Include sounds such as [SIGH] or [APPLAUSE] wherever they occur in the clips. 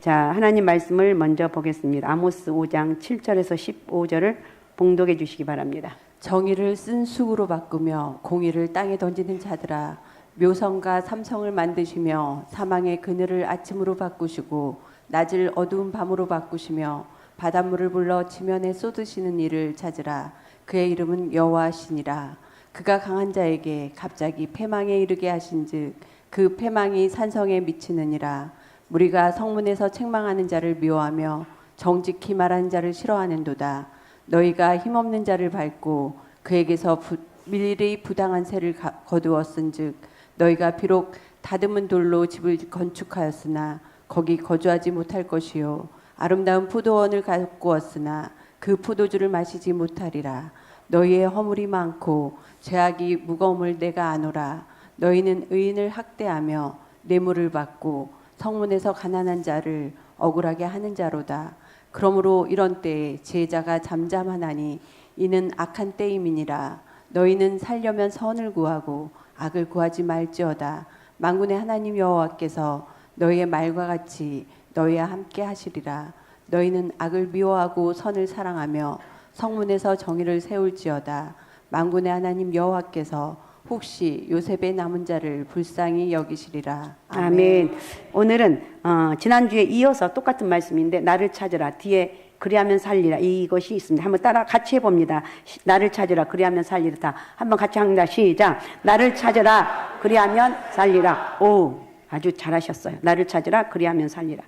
자, 하나님 말씀을 먼저 보겠습니다. 아모스 5장 7절에서 15절을 봉독해 주시기 바랍니다. 정의를 쓴 쑥으로 바꾸며 공의를 땅에 던지는 자들아 묘성과 삼성을 만드시며 사망의 그늘을 아침으로 바꾸시고 낮을 어두운 밤으로 바꾸시며 바닷물을 불러 지면에 쏟으시는 이를 찾으라 그의 이름은 여호와시니라 그가 강한 자에게 갑자기 패망에 이르게 하신즉 그 패망이 산성에 미치느니라 무리가 성문에서 책망하는 자를 미워하며 정직히 말하는 자를 싫어하는도다. 너희가 힘없는 자를 밟고 그에게서 부, 밀리 부당한 세를 가- 거두었은즉 너희가 비록 다듬은 돌로 집을 건축하였으나 거기 거주하지 못할 것이요. 아름다운 포도원을 가꾸었으나 그 포도주를 마시지 못하리라. 너희의 허물이 많고 죄악이 무거움을 내가 아노라. 너희는 의인을 학대하며 뇌물을 받고 성문에서 가난한 자를 억울하게 하는 자로다. 그러므로 이런 때에 제자가 잠잠하나니 이는 악한 때임이니라. 너희는 살려면 선을 구하고 악을 구하지 말지어다. 만군의 하나님 여호와께서 너희의 말과 같이 너희와 함께 하시리라. 너희는 악을 미워하고 선을 사랑하며 성문에서 정의를 세울지어다. 만군의 하나님 여호와께서 혹시 요셉의 남은 자를 불쌍히 여기시리라 아멘. 오늘은 어, 지난주에 이어서 똑같은 말씀인데 나를 찾으라 뒤에 그리하면 살리라 이것이 있습니다. 한번 따라 같이 해봅니다. 시- 나를 찾으라 그리하면 살리라 다 한번 같이 합니다. 시작. 나를 찾으라 그리하면 살리라. 오 아주 잘하셨어요. 나를 찾으라 그리하면 살리라.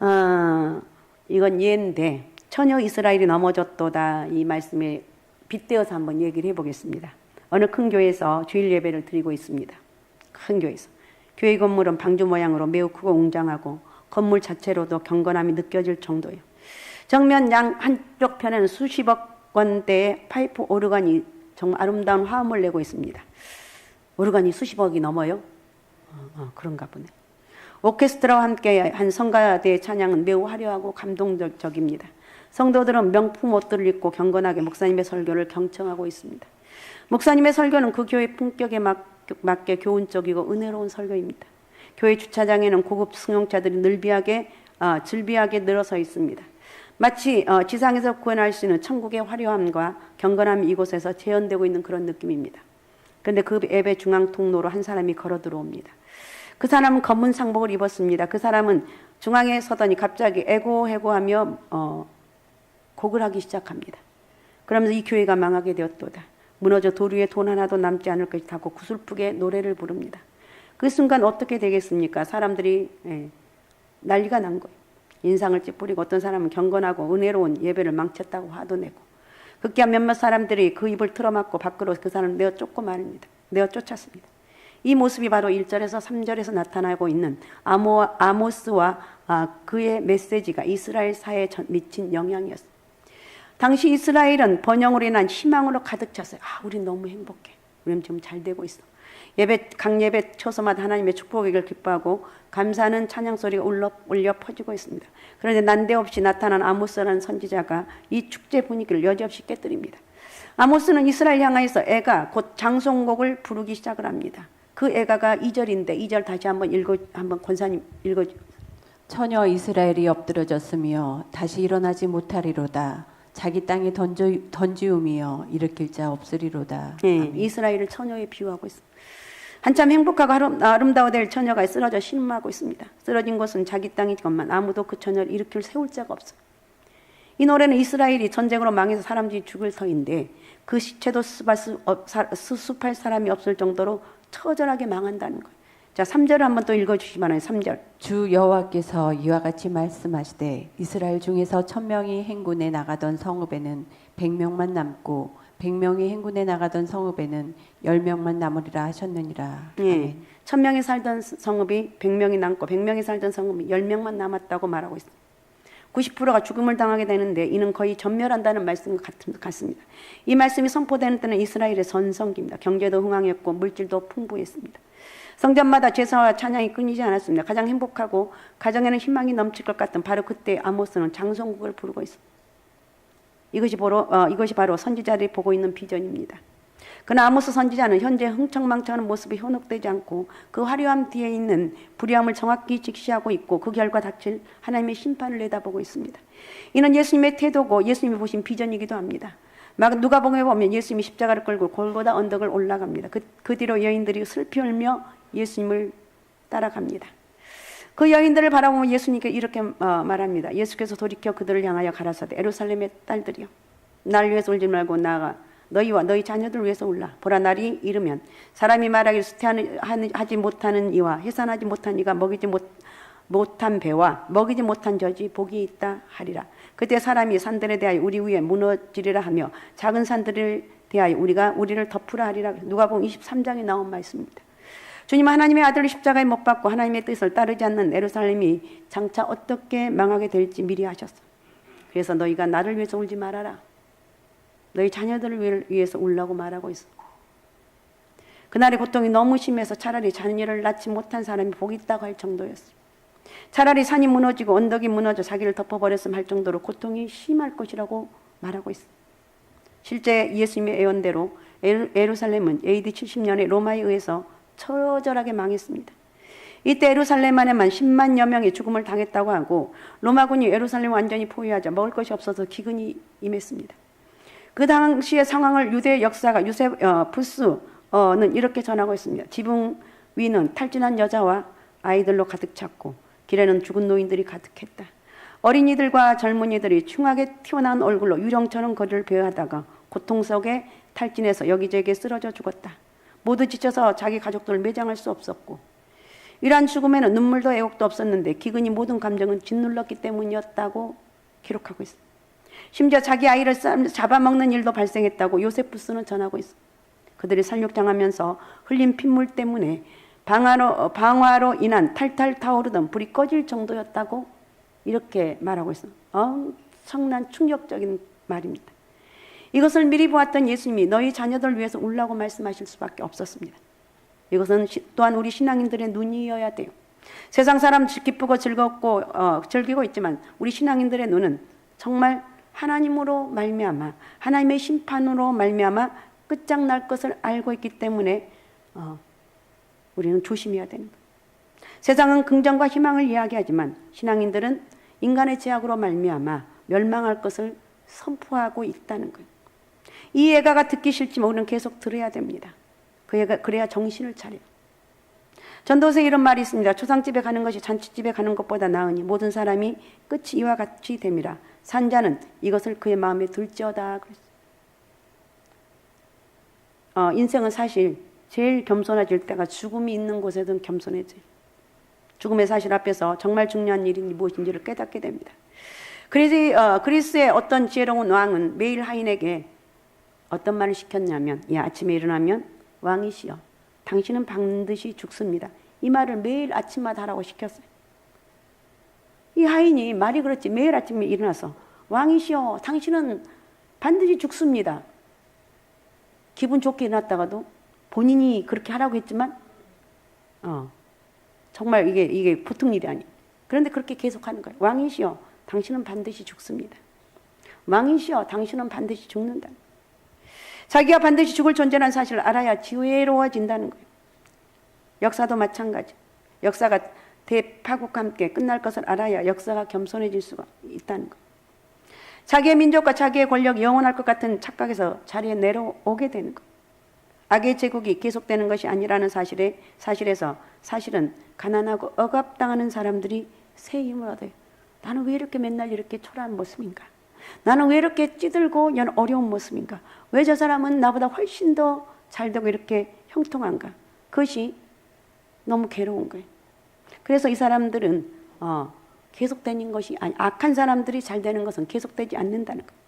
어, 이건 예인데 처녀 이스라엘이 넘어졌도다 이 말씀에 빗대어서 한번 얘기를 해보겠습니다. 어느 큰 교회에서 주일 예배를 드리고 있습니다. 큰 교회에서 교회 건물은 방주 모양으로 매우 크고 웅장하고 건물 자체로도 경건함이 느껴질 정도예요. 정면 양 한쪽 편에는 수십억 원대의 파이프 오르간이 정말 아름다운 화음을 내고 있습니다. 오르간이 수십억이 넘어요? 어, 어, 그런가 보네. 오케스트라와 함께 한 성가대의 찬양은 매우 화려하고 감동적입니다. 성도들은 명품 옷들을 입고 경건하게 목사님의 설교를 경청하고 있습니다. 목사님의 설교는 그 교회 품격에 맞, 맞게 교훈적이고 은혜로운 설교입니다. 교회 주차장에는 고급 승용차들이 늘비하게 아, 즐비하게 늘어서 있습니다. 마치 어, 지상에서 구현할 수 있는 천국의 화려함과 경건함이 이곳에서 재현되고 있는 그런 느낌입니다. 그런데 그 예배 중앙 통로로 한 사람이 걸어 들어옵니다. 그 사람은 검은 상복을 입었습니다. 그 사람은 중앙에 서더니 갑자기 애고애고하며 어, 곡을 하기 시작합니다. 그러면서 이 교회가 망하게 되었도다. 무너져 돌 위에 돈 하나도 남지 않을 것이다 고 구슬프게 노래를 부릅니다. 그 순간 어떻게 되겠습니까? 사람들이 예, 난리가 난 거예요. 인상을 찌푸리고 어떤 사람은 경건하고 은혜로운 예배를 망쳤다고 화도 내고 극기한 몇몇 사람들이 그 입을 틀어막고 밖으로 그 사람을 내어 쫓고 말입니다. 내어 쫓았습니다. 이 모습이 바로 1절에서 3절에서 나타나고 있는 아모, 아모스와 아, 그의 메시지가 이스라엘 사회에 전- 미친 영향이었습니다. 당시 이스라엘은 번영으로 인한 희망으로 가득 찼어요. 아, 우린 너무 행복해. 우리는 지금 잘 되고 있어. 예배 각 예배 초소마다 하나님의 축복을 기뻐하고 감사하는 찬양 소리가 울려, 울려 퍼지고 있습니다. 그런데 난데없이 나타난 아모스라는 선지자가 이 축제 분위기를 여지없이 깨뜨립니다. 아모스는 이스라엘 향하여서 애가 곧 장송곡을 부르기 시작을 합니다. 그 애가가 2절인데 2절 다시 한번 읽어 한번 권사님 읽어 주 처녀 이스라엘이 엎드러졌으며 다시 일어나지 못하리로다 자기 땅에 던져, 던지움이여 일으킬 자 없으리로다 예, 이스라엘을 처녀에 비유하고 있습니다. 한참 행복하고 아름- 아름다워 될 처녀가 쓰러져 신음하고 있습니다. 쓰러진 곳은 자기 땅이지만 아무도 그 처녀를 일으킬 세울 자가 없어요. 이 노래는 이스라엘이 전쟁으로 망해서 사람들이 죽을 터인데 그 시체도 수습할, 수, 없- 사- 수습할 사람이 없을 정도로 처절하게 망한다는 거예요. 자, 3절을 한번 또 읽어 주시기 바랍니다. 3절. 주 여호와께서 이와 같이 말씀하시되 이스라엘 중에서 천명이 행군에 나가던 성읍에는 백명만 남고 백명이 행군에 나가던 성읍에는 열명만 남으리라 하셨느니라 예. 아멘. 천 명이 살던 성읍이 백 명이 남고 백 명이 살던 성읍이 열 명만 남았다고 말하고 있습니다. 90%가 죽음을 당하게 되는데 이는 거의 전멸한다는 말씀과 같- 같습니다. 이 말씀이 선포되는 때는 이스라엘의 전성기입니다. 경제도 흥황했고 물질도 풍부했습니다. 성전마다 제사와 찬양이 끊이지 않았습니다. 가장 행복하고 가정에는 희망이 넘칠 것 같은 바로 그때 아모스는 장성국을 부르고 있습니다. 이것이 바로 어, 이것이 바로 선지자들이 보고 있는 비전입니다. 그러나 아모스 선지자는 현재 흥청망청하는 모습이 현혹되지 않고 그 화려함 뒤에 있는 불의함을 정확히 직시하고 있고 그 결과 닥칠 하나님의 심판을 내다보고 있습니다. 이는 예수님의 태도고 예수님이 보신 비전이기도 합니다. 막 누가복음에 보면 예수님이 십자가를 끌고 골고다 언덕을 올라갑니다. 그, 그 뒤로 여인들이 슬피 울며 예수님을 따라갑니다. 그 여인들을 바라보면 예수님께 이렇게 어, 말합니다. 예수께서 돌이켜 그들을 향하여 가라사대 에루살렘의 딸들이여 날 위해서 울지 말고 나아가 너희와 너희 자녀들 위해서 울라 보라 날이 이르면 사람이 말하기를 수태하지 못하는 이와 해산하지 못한 이가 먹이지 못 못한 배와 먹이지 못한 젖이 복이 있다 하리라. 그때 사람이 산들에 대하여 우리 위에 무너지리라 하며 작은 산들을 대하여 우리가 우리를 덮으라 하리라. 누가복음 23장에 나온 말씀입니다. 주님 하나님의 아들을 십자가에 못 박고 하나님의 뜻을 따르지 않는 에루살렘이 장차 어떻게 망하게 될지 미리 하셨어. 그래서 너희가 나를 위해서 울지 말아라. 너희 자녀들을 위해서 울라고 말하고 있어. 그날의 고통이 너무 심해서 차라리 자녀를 낳지 못한 사람이 복이 있다고 할 정도였어. 차라리 산이 무너지고 언덕이 무너져 자기를 덮어버렸음 할 정도로 고통이 심할 것이라고 말하고 있어. 실제 예수님의 예언대로 에루- 에루살렘은 AD 70년에 로마에 의해서 처절하게 망했습니다. 이때 에루살렘 안에만 10만여 명이 죽음을 당했다고 하고 로마군이 에루살렘 완전히 포위하자 먹을 것이 없어서 기근이 임했습니다. 그 당시의 상황을 유대 역사가 유세푸스는 이렇게 전하고 있습니다. 지붕 위는 탈진한 여자와 아이들로 가득 찼고 길에는 죽은 노인들이 가득했다. 어린이들과 젊은이들이 흉하게 튀어나온 얼굴로 유령처럼 거리를 배회하다가 고통 속에 탈진해서 여기저기 쓰러져 죽었다. 모두 지쳐서 자기 가족들을 매장할 수 없었고 이러한 죽음에는 눈물도 애곡도 없었는데 기근이 모든 감정은 짓눌렀기 때문이었다고 기록하고 있습니다. 심지어 자기 아이를 쌈- 잡아먹는 일도 발생했다고 요세푸스는 전하고 있어. 그들이 살육장하면서 흘린 핏물 때문에 방화로, 어, 방화로 인한 탈탈 타오르던 불이 꺼질 정도였다고 이렇게 말하고 있어. 엄청난 충격적인 말입니다. 이것을 미리 보았던 예수님이 너희 자녀들 위해서 울라고 말씀하실 수밖에 없었습니다. 이것은 시- 또한 우리 신앙인들의 눈이어야 돼요. 세상 사람 기쁘고 즐겁고 어, 즐기고 있지만 우리 신앙인들의 눈은 정말 하나님으로 말미암아 하나님의 심판으로 말미암아 끝장날 것을 알고 있기 때문에 어, 우리는 조심해야 되는 거예요. 세상은 긍정과 희망을 이야기하지만 신앙인들은 인간의 제약으로 말미암아 멸망할 것을 선포하고 있다는 거예요. 이 예가가 듣기 싫지만 우리는 계속 들어야 됩니다. 그 애가 그래야 정신을 차려요. 전도서에 이런 말이 있습니다. 초상집에 가는 것이 잔치집에 가는 것보다 나으니 모든 사람이 끝이 이와 같이 됨이라. 산자는 이것을 그의 마음에 둘지어다. 어, 인생은 사실 제일 겸손해질 때가 죽음이 있는 곳에든 겸손해져요. 죽음의 사실 앞에서 정말 중요한 일이 무엇인지를 깨닫게 됩니다. 그리스, 어, 그리스의 어떤 지혜로운 왕은 매일 하인에게 어떤 말을 시켰냐면, 이 아침에 일어나면 왕이시여, 당신은 반드시 죽습니다. 이 말을 매일 아침마다 하라고 시켰어요. 이 하인이 말이 그렇지 매일 아침에 일어나서 왕이시여, 당신은 반드시 죽습니다. 기분 좋게 일어났다가도 본인이 그렇게 하라고 했지만, 어, 정말 이게 이게 보통 일이 아니에요. 그런데 그렇게 계속하는 거예요. 왕이시여, 당신은 반드시 죽습니다. 왕이시여, 당신은 반드시 죽는다. 자기가 반드시 죽을 존재라는 사실을 알아야 지혜로워진다는 거예요. 역사도 마찬가지. 역사가 대파국과 함께 끝날 것을 알아야 역사가 겸손해질 수가 있다는 거예요. 자기의 민족과 자기의 권력이 영원할 것 같은 착각에서 자리에 내려오게 되는 거예요. 악의 제국이 계속되는 것이 아니라는 사실에 사실에서 사실은 가난하고 억압당하는 사람들이 새 힘을 얻어요. 나는 왜 이렇게 맨날 이렇게 초라한 모습인가? 나는 왜 이렇게 찌들고 연 어려운 모습인가? 왜 저 사람은 나보다 훨씬 더 잘 되고 이렇게 형통한가? 그것이 너무 괴로운 거예요. 그래서 이 사람들은 어, 계속되는 것이 아니 악한 사람들이 잘 되는 것은 계속되지 않는다는 거예요.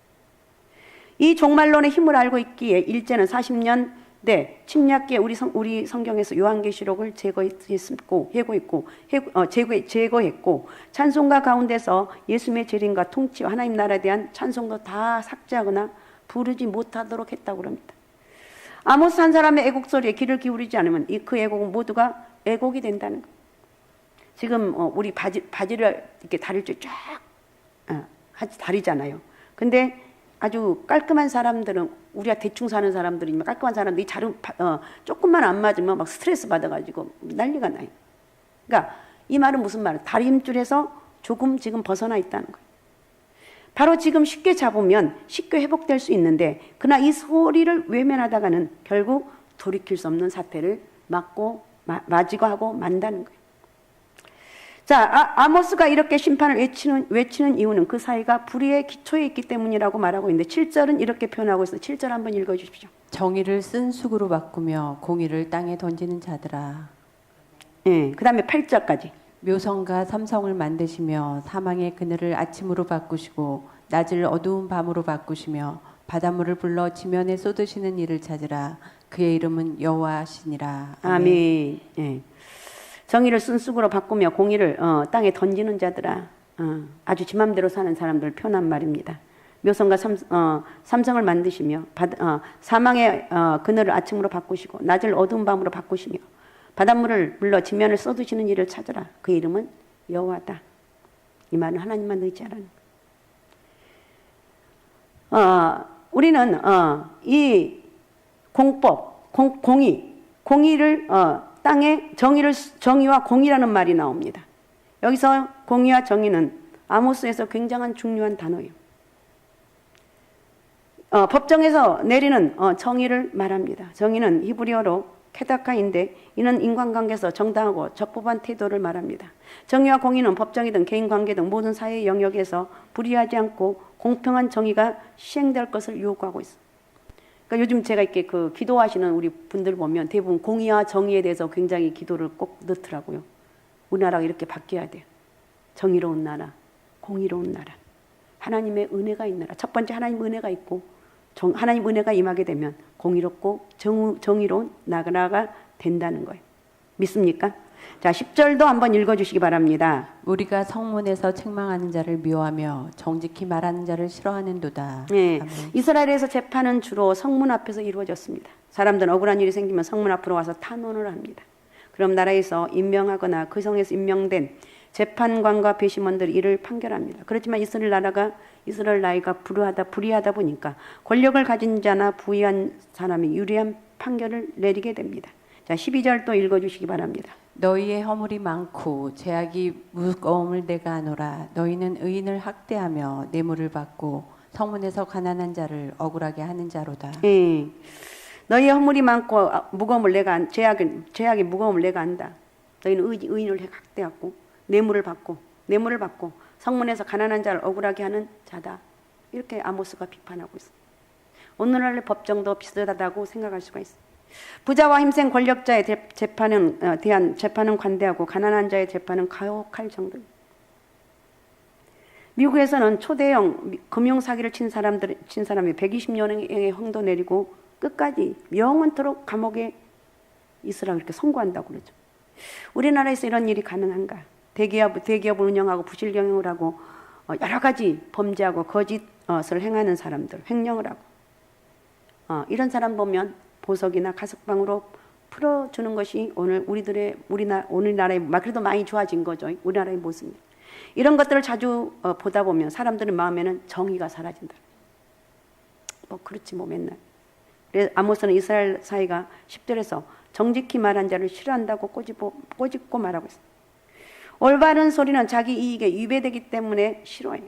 이 종말론의 힘을 알고 있기에 일제는 40년 대 침략기에 우리 성 우리 성경에서 요한계시록을 제거했고 해고, 어, 제거 제거했고 찬송가 가운데서 예수님의 재림과 통치와 하나님 나라에 대한 찬송도 다 삭제하거나 부르지 못하도록 했다고 합니다. 아모스 한 사람의 애곡 소리에 귀를 기울이지 않으면 이 그 애곡은 모두가 애곡이 된다는 거. 지금 어, 우리 바지 바지를 이렇게 다릴 줄쫙 어, 다리잖아요. 근데 아주 깔끔한 사람들은 우리가 대충 사는 사람들이면 깔끔한 사람들이 자름 어, 조금만 안 맞으면 막 스트레스 받아가지고 난리가 나요. 그러니까 이 말은 무슨 말이에요? 다리 힘줄에서 조금 지금 벗어나 있다는 거예요. 바로 지금 쉽게 잡으면 쉽게 회복될 수 있는데 그러나 이 소리를 외면하다가는 결국 돌이킬 수 없는 사태를 맞고 마- 맞이고 하고 만다는 거예요. 자, 아, 아모스가 이렇게 심판을 외치는, 외치는 이유는 그 사이가 불의의 기초에 있기 때문이라고 말하고 있는데 7절은 이렇게 표현하고 있어요. 7절 한번 읽어 주십시오. 정의를 쓴 숙으로 바꾸며 공의를 땅에 던지는 자들아 예, 그 다음에 8절까지. 묘성과 삼성을 만드시며 사망의 그늘을 아침으로 바꾸시고 낮을 어두운 밤으로 바꾸시며 바닷물을 불러 지면에 쏟으시는 이를 찾으라 그의 이름은 여호와시니라 아멘. 예. 정의를 쓴쑥으로 바꾸며 공의를 어, 땅에 던지는 자들아 어, 아주 지 맘대로 사는 사람들을 표현한 말입니다. 묘성과 삼, 어, 삼성을 만드시며 바다, 어, 사망의 어, 그늘을 아침으로 바꾸시고 낮을 어두운 밤으로 바꾸시며 바닷물을 불러 지면을 쏟으시는 이를 찾으라. 그 이름은 여호와다. 이 말은 하나님만 의지하라는. 어, 우리는 어, 이 공법, 공, 공의, 공의를 어, 땅에 정의를 정의와 공의라는 말이 나옵니다. 여기서 공의와 정의는 아모스에서 굉장한 중요한 단어예요. 어, 법정에서 내리는 어, 정의를 말합니다. 정의는 히브리어로 케다카인데 이는 인간관계에서 정당하고 적법한 태도를 말합니다. 정의와 공의는 법정이든 개인관계 등 모든 사회 영역에서 불이하지 않고 공평한 정의가 시행될 것을 요구하고 있습니다. 그러니까 요즘 제가 이렇게 그 기도하시는 우리 분들 보면 대부분 공의와 정의에 대해서 굉장히 기도를 꼭 넣더라고요. 우리나라가 이렇게 바뀌어야 돼요. 정의로운 나라, 공의로운 나라, 하나님의 은혜가 있는 나라. 첫 번째 하나님 은혜가 있고 정, 하나님 은혜가 임하게 되면 공의롭고 정, 정의로운 나라가 된다는 거예요. 믿습니까? 자, 10절도 한번 읽어 주시기 바랍니다. 우리가 성문에서 책망하는 자를 미워하며 정직히 말하는 자를 싫어하는도다 네. 아멘. 이스라엘에서 재판은 주로 성문 앞에서 이루어졌습니다. 사람들은 억울한 일이 생기면 성문 앞으로 와서 탄원을 합니다. 그럼 나라에서 임명하거나 그 성에서 임명된 재판관과 배심원들이 이를 판결합니다. 그렇지만 이스라엘 나라가 이스라엘 나이가 불우하다 불의하다 보니까 권력을 가진 자나 부유한 사람이 유리한 판결을 내리게 됩니다. 자, 12절 또 읽어 주시기 바랍니다. 너희의 허물이 많고 죄악이 무거움을 내가 하노라 너희는 의인을 학대하며 뇌물을 받고 성문에서 가난한 자를 억울하게 하는 자로다 예. 너희의 허물이 많고 아, 무거움을 내가 안, 죄악은 죄악의 무거움을 내가 안다. 너희는 의, 의인을 학대하고 뇌물을 받고 뇌물을 받고 성문에서 가난한 자를 억울하게 하는 자다. 이렇게 아모스가 비판하고 있어. 오늘날의 법정도 비슷하다고 생각할 수가 있어. 부자와 힘센 권력자의 재- 재판은 어, 대한 재판은 관대하고 가난한 자의 재판은 가혹할 정도. 미국에서는 초대형 미- 금융 사기를 친 사람들 친 사람이 120년의 형도 내리고 끝까지 영원토록 감옥에 있으라 그렇게 선고한다고 그러죠. 우리나라에서 이런 일이 가능한가? 대기업 대기업을 운영하고 부실 경영을 하고 어, 여러 가지 범죄하고 거짓을 행하는 사람들 횡령을 하고 어, 이런 사람 보면 보석이나 가석방으로 풀어주는 것이 오늘 우리들의 우리나 우리나라의 막 그래도 많이 좋아진 거죠. 우리나라의 모습입니다. 이런 것들을 자주 어, 보다 보면 사람들의 마음에는 정의가 사라진다. 뭐 그렇지 뭐 맨날. 그래서 아모스는 이스라엘 사이가 10절에서 정직히 말한 자를 싫어한다고 꼬집고, 꼬집고 말하고 있습니다. 올바른 소리는 자기 이익에 위배되기 때문에 싫어해요.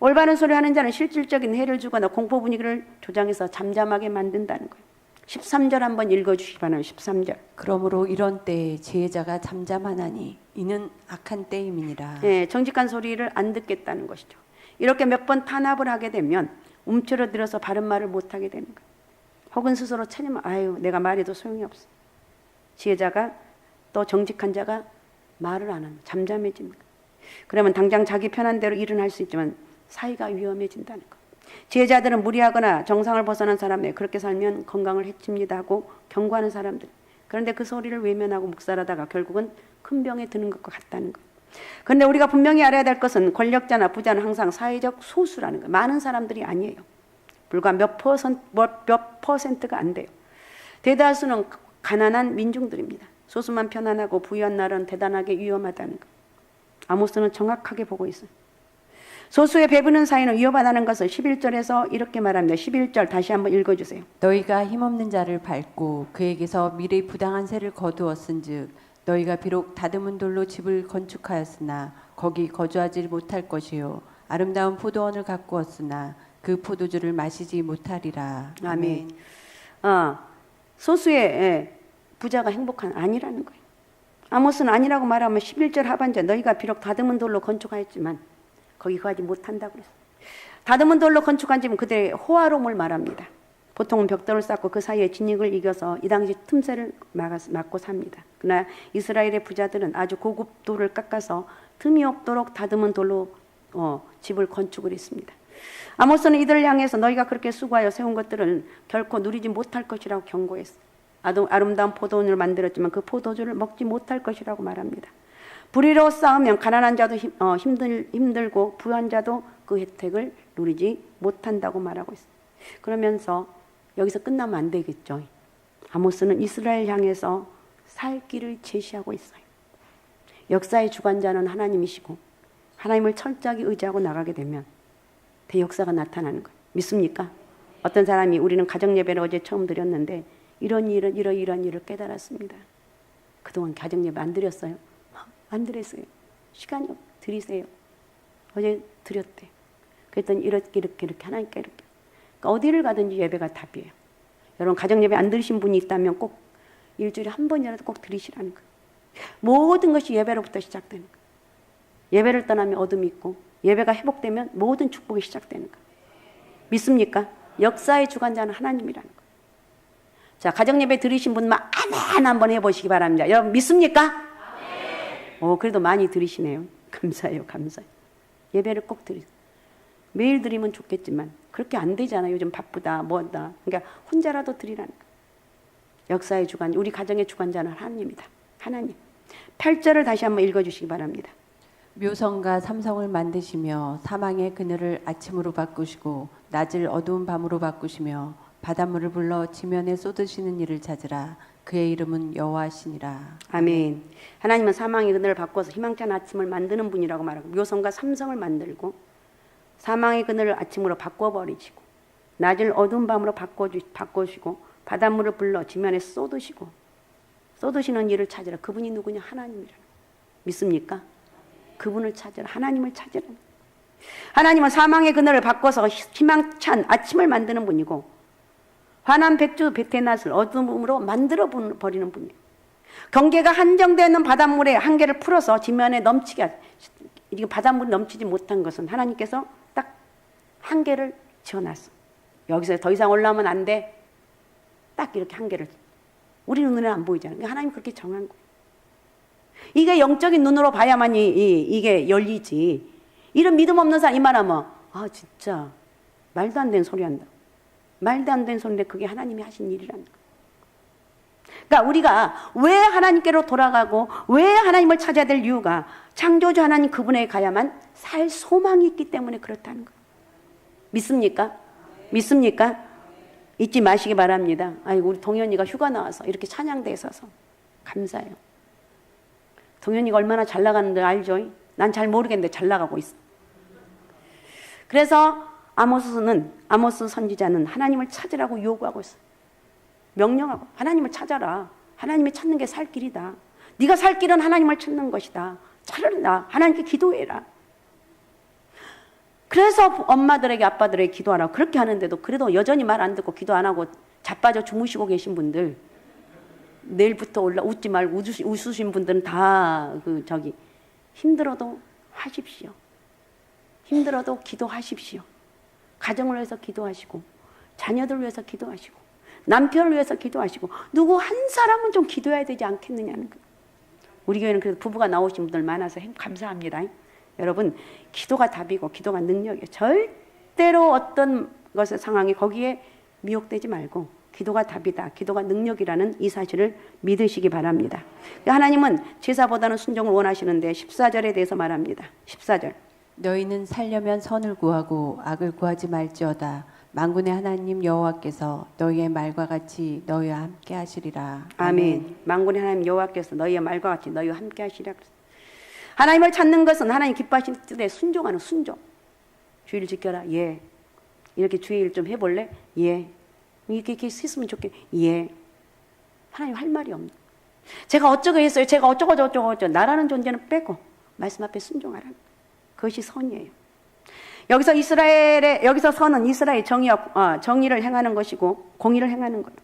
올바른 소리 하는 자는 실질적인 해를 주거나 공포 분위기를 조장해서 잠잠하게 만든다는 거예요. 13절 한번 읽어 주시기 바랍니다. 13절. 그러므로 이런 때에 지혜자가 잠잠하나니 이는 악한 때임이니라 예, 정직한 소리를 안 듣겠다는 것이죠. 이렇게 몇 번 탄압을 하게 되면 움츠러들어서 바른 말을 못 하게 되는 거예요. 혹은 스스로 체념, 아유, 내가 말해도 소용이 없어. 지혜자가 또 정직한 자가 말을 안 하는, 잠잠해집니다. 그러면 당장 자기 편한 대로 일은 할 수 있지만 사이가 위험해진다는 거. 지혜자들은 무리하거나 정상을 벗어난 사람에 그렇게 살면 건강을 해칩니다 하고 경고하는 사람들. 그런데 그 소리를 외면하고 묵살하다가 결국은 큰 병에 드는 것과 같다는 거. 그런데 우리가 분명히 알아야 될 것은 권력자나 부자는 항상 사회적 소수라는 거예요. 많은 사람들이 아니에요. 불과 몇 퍼센트, 몇, 몇 퍼센트가 안 돼요. 대다수는 가난한 민중들입니다. 소수만 편안하고 부유한 나라는 대단하게 위험하다는 거. 아모스는 정확하게 보고 있어요. 소수의 배부는 사이는 위협하다는 것을 11절에서 이렇게 말합니다. 11절 다시 한번 읽어주세요. 너희가 힘없는 자를 밟고 그에게서 미래의 부당한 세를 거두었은즉 너희가 비록 다듬은 돌로 집을 건축하였으나 거기 거주하지 못할 것이요 아름다운 포도원을 가꾸었으나 그 포도주를 마시지 못하리라. 아멘. 어, 소수의 예, 부자가 행복한 아니라는 거예요. 아모스는 아니라고 말하면 11절 하반절 너희가 비록 다듬은 돌로 건축하였지만 거기 거하지 못한다고 그랬어요. 다듬은 돌로 건축한 집은 그들의 호화로움을 말합니다. 보통은 벽돌을 쌓고 그 사이에 진익을 이겨서 이 당시 틈새를 막아서- 막고 삽니다. 그러나 이스라엘의 부자들은 아주 고급 돌을 깎아서 틈이 없도록 다듬은 돌로 어, 집을 건축을 했습니다. 아모스는 이들을 향해서 너희가 그렇게 수고하여 세운 것들은 결코 누리지 못할 것이라고 경고했어. 아름다운 포도원을 만들었지만 그 포도주를 먹지 못할 것이라고 말합니다. 불의로 싸우면 가난한 자도 힘, 어, 힘들, 힘들고 부한 자도 그 혜택을 누리지 못한다고 말하고 있어. 그러면서 여기서 끝나면 안 되겠죠. 아모스는 이스라엘 향해서 살 길을 제시하고 있어요. 역사의 주관자는 하나님이시고 하나님을 철저하게 의지하고 나가게 되면 대역사가 나타나는 거예요. 믿습니까? 어떤 사람이 우리는 가정 예배를 어제 처음 드렸는데 이런 일은 이런 이런 일을 깨달았습니다. 그동안 가정 예배 안 드렸어요? 안 드렸어요. 시간이 없 드리세요. 어제 드렸대. 그랬더니 이렇게 이렇게 이렇게 하나님께 이렇게. 그러니까 어디를 가든지 예배가 답이에요. 여러분 가정 예배 안 들으신 분이 있다면 꼭 일주일에 한 번이라도 꼭 들으시라는 거예요. 모든 것이 예배로부터 시작되는 거예요. 예배를 떠나면 어둠이 있고 예배가 회복되면 모든 축복이 시작되는 거예요. 믿습니까? 역사의 주관자는 하나님이라는 거예요. 자, 가정 예배 들으신 분만 하나하나 한번 해보시기 바랍니다. 여러분 믿습니까? 오, 그래도 많이 들으시네요. [LAUGHS] 감사해요, 감사해요. 예배를 꼭 드리세요. 매일 드리면 좋겠지만 그렇게 안 되잖아요. 요즘 바쁘다, 뭐다. 그러니까 혼자라도 드리라는. 역사의 주관, 우리 가정의 주관자는 하나님이다. 하나님. 8절을 다시 한번 읽어주시기 바랍니다. 묘성과 삼성을 만드시며 사망의 그늘을 아침으로 바꾸시고 낮을 어두운 밤으로 바꾸시며 바닷물을 불러 지면에 쏟으시는 일을 찾으라 그의 이름은 여호와시니라 아멘. 하나님은 사망의 그늘을 바꿔서 희망찬 아침을 만드는 분이라고 말하고 묘성과 삼성을 만들고 사망의 그늘을 아침으로 바꿔 버리시고 낮을 어두운 밤으로 바꿔주, 바꾸시고 바닷물을 불러 지면에 쏟으시고 쏟으시는 일을 찾으라. 그분이 누구냐? 하나님이라. 믿습니까? 그분을 찾으라. 하나님을 찾으라. 하나님은 사망의 그늘을 바꿔서 희망찬 아침을 만드는 분이고 환한 백주 베테낫을 어둠으로 만들어 버리는 분이에요. 경계가 한정되는 바닷물에 한계를 풀어서 지면에 넘치게 하- 이게 바닷물이 넘치지 못한 것은 하나님께서 딱 한계를 지어놨어. 여기서 더 이상 올라오면 안 돼. 딱 이렇게 한계를. 우리 눈에는 안 보이잖아요. 그러니까 하나님 그렇게 정한 거예요. 이게 영적인 눈으로 봐야만 이, 이, 이 게 열리지. 이런 믿음 없는 사람 이 말하면 아 진짜 말도 안 되는 소리 한다. 말도 안 되는 소리인데 그게 하나님이 하신 일이라는 거예요. 그러니까 우리가 왜 하나님께로 돌아가고 왜 하나님을 찾아야 될 이유가 창조주 하나님 그분에 가야만 살 소망이 있기 때문에 그렇다는 거예요. 믿습니까? 믿습니까? 잊지 마시기 바랍니다. 아이고 우리 동현이가 휴가 나와서 이렇게 찬양대에 서서 감사해요. 동현이가 얼마나 잘 나가는지 알죠? 난 잘 모르겠는데 잘 나가고 있어. 그래서 아모스는 아모스 선지자는 하나님을 찾으라고 요구하고 있어. 명령하고 하나님을 찾아라. 하나님을 찾는 게 살 길이다. 네가 살 길은 하나님을 찾는 것이다. 찾으라. 하나님께 기도해라. 그래서 엄마들에게 아빠들에게 기도하라고 그렇게 하는데도 그래도 여전히 말 안 듣고 기도 안 하고 자빠져 주무시고 계신 분들 내일부터 올라 웃지 말고 웃으신 분들은 다 그 저기 힘들어도 하십시오. 힘들어도 기도하십시오. 가정을 위해서 기도하시고 자녀들 위해서 기도하시고 남편을 위해서 기도하시고 누구 한 사람은 좀 기도해야 되지 않겠느냐는 거. 우리 교회는 그래도 부부가 나오신 분들 많아서 감사합니다. 여러분 기도가 답이고 기도가 능력이에요. 절대로 어떤 것의 상황이 거기에 미혹되지 말고 기도가 답이다. 기도가 능력이라는 이 사실을 믿으시기 바랍니다. 하나님은 제사보다는 순종을 원하시는데 14절에 대해서 말합니다. 14절. 너희는 살려면 선을 구하고 악을 구하지 말지어다 만군의 하나님 여호와께서 너희의 말과 같이 너희와 함께 하시리라 아멘. 만군의 하나님 여호와께서 너희의 말과 같이 너희와 함께 하시라. 그랬어요. 하나님을 찾는 것은 하나님 기뻐하시는 뜻에 순종하는 순종. 주의를 지켜라. 예. 이렇게 주의를 좀 해볼래? 예. 이렇게 이렇게 했으면 좋겠. 예. 하나님 할 말이 없네. 제가 어쩌고 했어요. 제가 어쩌고 저쩌고 저쩌고 나라는 존재는 빼고 말씀 앞에 순종하라는 거예요. 그것이 선이에요. 여기서 이스라엘의 여기서 선은 이스라엘 정의 어, 정의를 행하는 것이고 공의를 행하는 거예요.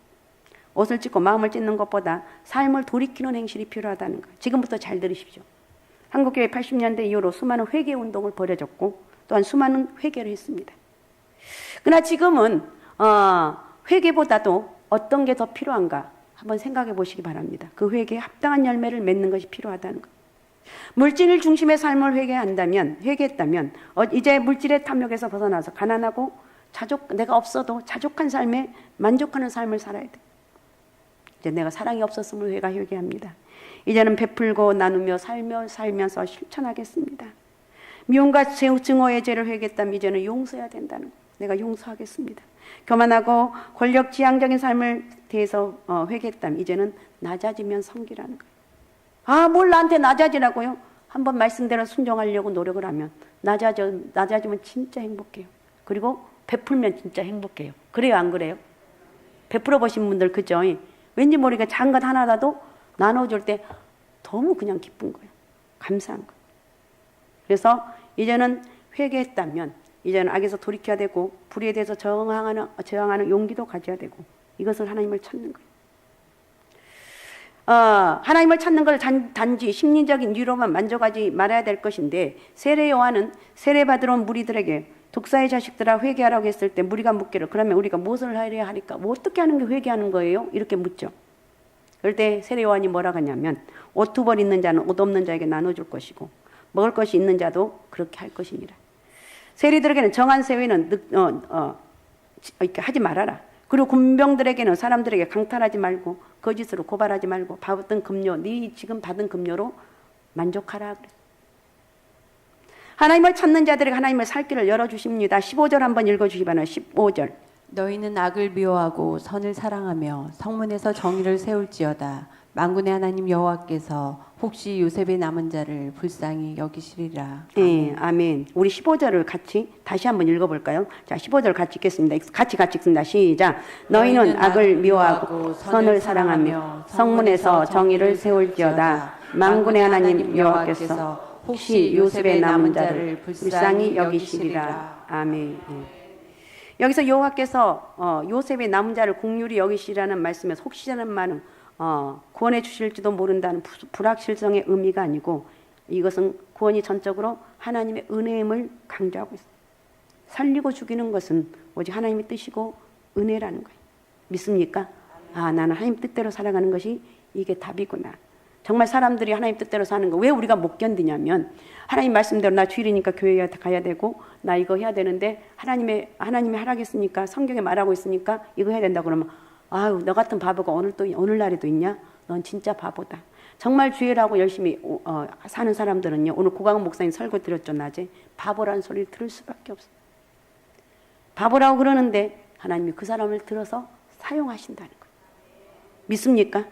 옷을 찢고 마음을 찢는 것보다 삶을 돌이키는 행실이 필요하다는 거예요. 지금부터 잘 들으십시오. 한국교회 80년대 이후로 수많은 회개 운동을 벌여졌고 또한 수많은 회개를 했습니다. 그러나 지금은 어, 회개보다도 어떤 게 더 필요한가 한번 생각해 보시기 바랍니다. 그 회개에 합당한 열매를 맺는 것이 필요하다는 것. 물질 중심의 삶을 회개한다면 회개했다면 어, 이제 물질의 탐욕에서 벗어나서 가난하고 자족 내가 없어도 자족한 삶에 만족하는 삶을 살아야 돼. 이제 내가 사랑이 없었음을 회가 회개합니다. 이제는 베풀고 나누며 살며 살면서 실천하겠습니다. 미움과 증오의 죄를 회개했다면 이제는 용서해야 된다는 거. 내가 용서하겠습니다. 교만하고 권력 지향적인 삶을 대해서 어, 회개했다면 이제는 낮아지면 성기라는 거예요. 아, 뭘 나한테 낮아지라고요? 한번 말씀대로 순종하려고 노력을 하면 낮아져, 낮아지면 진짜 행복해요. 그리고 베풀면 진짜 행복해요. 그래요, 안 그래요? 베풀어 보신 분들 그죠? 왠지 모르게 작은 것 하나라도 나눠줄 때 너무 그냥 기쁜 거예요. 감사한 거예요. 그래서 이제는 회개했다면 이제는 악에서 돌이켜야 되고 불의에 대해서 저항하는, 저항하는 용기도 가져야 되고 이것을 하나님을 찾는 거예요. 어, 하나님을 찾는 걸 단, 단지 심리적인 이유로만 만족하지 말아야 될 것인데 세례 요한은 세례 받으러 온 무리들에게 독사의 자식들아 회개하라고 했을 때 무리가 묻기를 그러면 우리가 무엇을 해야 하니까 뭐 어떻게 하는 게 회개하는 거예요? 이렇게 묻죠. 그럴 때 세례 요한이 뭐라 하냐면 옷두벌 있는 자는 옷 없는 자에게 나눠줄 것이고 먹을 것이 있는 자도 그렇게 할 것이니라. 세리들에게는 정한 세회는 늑- 어, 어, 하지 말아라. 그리고 군병들에게는 사람들에게 강탈하지 말고 거짓으로 고발하지 말고 받은 금료, 네 지금 받은 금료로 만족하라. 하나님을 찾는 자들에게 하나님을 살 길을 열어주십니다. 15절 한번 읽어주시 바랍니다. 15절. 너희는 악을 미워하고 선을 사랑하며 성문에서 정의를 세울지어다. 만군의 하나님 여호와께서 혹시 요셉의 남은 자를 불쌍히 여기시리라. 예, 아멘. 우리 15절을 같이 다시 한번 읽어볼까요? 자, 15절 같이 읽겠습니다. 같이 같이 읽습니다. 시작. 너희는 악을 미워하고 선을 사랑하며 성문에서 정의를 세울지어다. 만군의 하나님 여호와께서 혹시 요셉의 남은 자를 불쌍히 여기시리라. 아멘. 예. 여기서 여호와께서 어, 요셉의 남은 자를 공률이 여기시라는 말씀에서 혹시라는 말은 어, 구원해 주실지도 모른다는 부- 불확실성의 의미가 아니고 이것은 구원이 전적으로 하나님의 은혜임을 강조하고 있습니다. 살리고 죽이는 것은 오직 하나님의 뜻이고 은혜라는 거예요. 믿습니까? 아, 나는 하나님 뜻대로 살아가는 것이 이게 답이구나. 정말 사람들이 하나님 뜻대로 사는 거 왜 우리가 못 견디냐면 하나님 말씀대로 나 주일이니까 교회에 가야 되고 나 이거 해야 되는데 하나님의 하나님이 하라겠으니까 성경에 말하고 있으니까 이거 해야 된다 그러면 아유 너 같은 바보가 오늘 또 오늘날에도 있냐? 넌 진짜 바보다. 정말 주일하고 열심히 어, 사는 사람들은요 오늘 고강 목사님 설교 드렸죠 낮에 바보라는 소리를 들을 수밖에 없어요. 바보라고 그러는데 하나님이 그 사람을 들어서 사용하신다는 거예요. 믿습니까?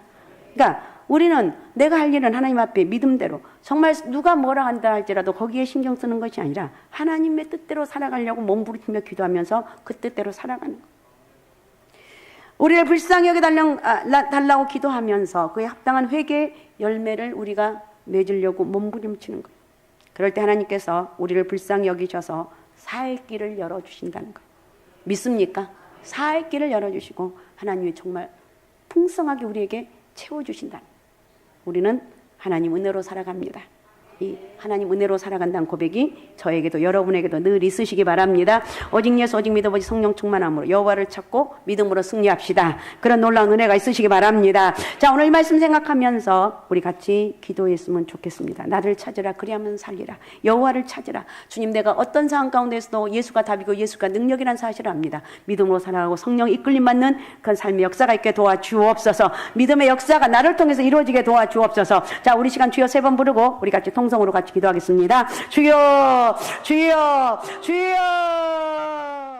그러니까 우리는 내가 할 일은 하나님 앞에 믿음대로 정말 누가 뭐라 한다 할지라도 거기에 신경 쓰는 것이 아니라 하나님의 뜻대로 살아가려고 몸부림치며 기도하면서 그 뜻대로 살아가는 거예요. 우리를 불쌍히 달라, 아, 라- 달라고 기도하면서 그에 합당한 회개 열매를 우리가 맺으려고 몸부림치는 거예요. 그럴 때 하나님께서 우리를 불쌍히 여기셔서 사의 길을 열어주신다는 거예요. 믿습니까? 사의 길을 열어주시고 하나님이 정말 풍성하게 우리에게 채워주신다. 우리는 하나님 은혜로 살아갑니다. 이 하나님 은혜로 살아간다는 고백이 저에게도 여러분에게도 늘 있으시기 바랍니다. 오직 예수 오직 오직 성령 충만함으로 여호와를 찾고 믿음으로 승리합시다. 그런 놀라운 은혜가 있으시기 바랍니다. 자 오늘 이 말씀 생각하면서 우리 같이 기도했으면 좋겠습니다. 나를 찾으라 그리하면 살리라. 여호와를 찾으라. 주님 내가 어떤 상황 가운데서도 예수가 답이고 예수가 능력이란 사실을 압니다. 믿음으로 살아가고 성령 이끌림 받는 그런 삶의 역사가 있게 도와주옵소서. 믿음의 역사가 나를 통해서 이루어지게 도와주옵소서. 자 우리 시간 주여 세 번 부르고 우리 같이 통성으로 같이 기도하겠습니다. 주여 주여 주여